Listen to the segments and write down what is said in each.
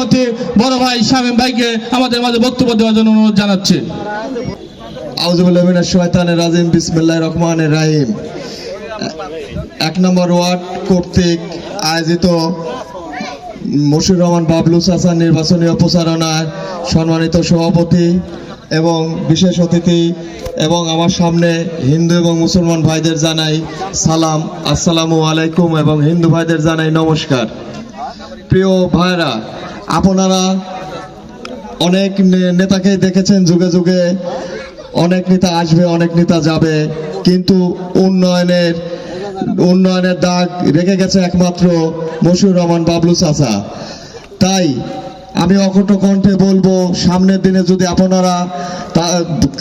সভাপতি বড় ভাই শামীম ভাইকে আমাদের মাঝে বক্তব্য দেওয়ার জন্য অনুরোধ জানাচ্ছি। রহিম। এক নম্বর ওয়ার্ড কর্তৃক আয়োজিত রহমান বাবলু সম্মানিত সভাপতি এবং বিশেষ অতিথি এবং আমার সামনে হিন্দু এবং মুসলমান ভাইদের জানাই সালাম, আসসালামু আলাইকুম এবং হিন্দু ভাইদের জানাই নমস্কার। প্রিয় ভাইরা আপনারা অনেক নেতাকে দেখেছেন, যুগে যুগে অনেক নেতা আসবে, অনেক নেতা যাবে, কিন্তু উন্নয়নের উন্নয়নের দাগ রেখে গেছে একমাত্র মশিউর রহমান বাবলু চাচা। তাই আমি অকট কণ্ঠে বলব, সামনের দিনে যদি আপনারা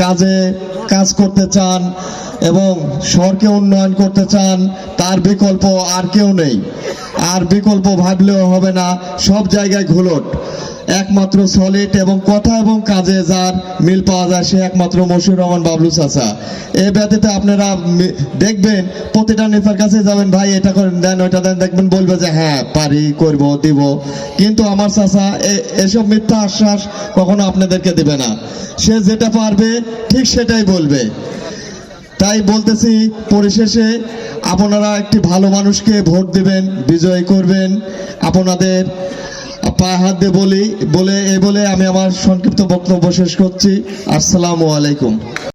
কাজে, কাজ করতে চান এবং শহরকে উন্নয়ন করতে চান, তার বিকল্প আর কেউ নেই। আর বিকল্প ভাবলেও হবে না, সব জায়গায় ঘুলট। একমাত্র সলিড এবং কথা এবং কাজে যার মিল পাওয়া যায়, সে একমাত্র মশিউর রহমান বাবলু চাচা। এ ব্যতীত আপনারা দেখবেন, প্রতিটা নেতার কাছে যাবেন, ভাই, এটা করেন, দেন, ওইটা দেন। দেখবেন বলবে যে হ্যাঁ পারি, করব, দিব। কিন্তু আমার চাচা এসব মিথ্যা আশ্বাস কখনো আপনাদেরকে দেবে না। সে যেটা পারবে, ঠিক সেটাই বলবে। তাই বলতেছি, পরিশেষে আপনারা একটি ভালো মানুষকে ভোট দেবেন, বিজয় করবেন। আপনাদের পায়ে হাত দিয়ে বলি, বলে, এ বলে আমি আমার সংক্ষিপ্ত বক্তব্য শেষ করছি। আসসালামু আলাইকুম।